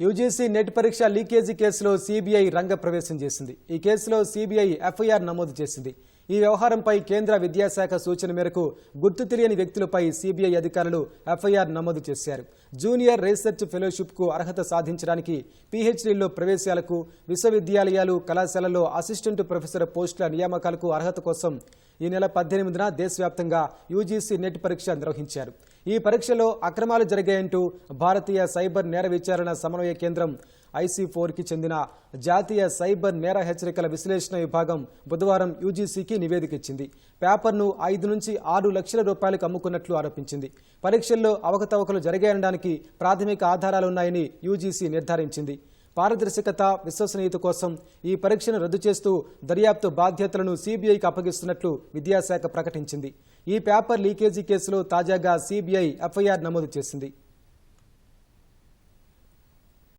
UGC NET పరీక్ష leakage కేసులో CBI రంగ ప్రవేశం చేసింది. ఈ కేసులో సీబీఐ ఎఫ్ఐఆర్ నమోదు చేసింది. ఈ వ్యవహారంపై కేంద్ర విద్యాశాఖ సూచన మేరకు గుర్తు తెలియని వ్యక్తులపై సీబీఐ అధికారులు ఎఫ్ఐఆర్ నమోదు చేశారు. జూనియర్ రీసెర్చ్ ఫెలోషిప్కు అర్హత సాధించడానికి పీహెచ్డీల్లో ప్రవేశాలకు విశ్వవిద్యాలయాలు కళాశాలల్లో అసిస్టెంట్ ప్రొఫెసర్ పోస్టుల నియామకాలకు అర్హత కోసం ఈ నెల పద్దెనిమిదిన దేశవ్యాప్తంగా యూజీసీ నెట్ పరీక్ష నిర్వహించారు. ఈ పరీక్షలో అక్రమాలు జరిగాయంటూ భారతీయ సైబర్ నేర విచారణ సమన్వయ కేంద్రం ఐసీ ఫోర్కి చెందిన జాతీయ సైబర్ నేర హెచ్చరికల విశ్లేషణ విభాగం బుధవారం యూజీసీకి నివేదిక ఇచ్చింది. పేపర్ను ఐదు నుంచి ఆరు లక్షల రూపాయలకు అమ్ముకున్నట్లు ఆరోపించింది. పరీక్షల్లో అవకతవకలు జరిగాయనడానికి ప్రాథమిక ఆధారాలున్నాయని యూజీసీ నిర్ధారించింది. పారదర్శకత విశ్వసనీయత కోసం ఈ పరీక్షను రద్దు చేస్తూ దర్యాప్తు బాధ్యతలను సీబీఐకి అప్పగిస్తున్నట్లు విద్యాశాఖ ప్రకటించింది. ఈ పేపర్ లీకేజీ కేసులో తాజాగా సీబీఐ ఎఫ్ఐఆర్ నమోదు చేసింది.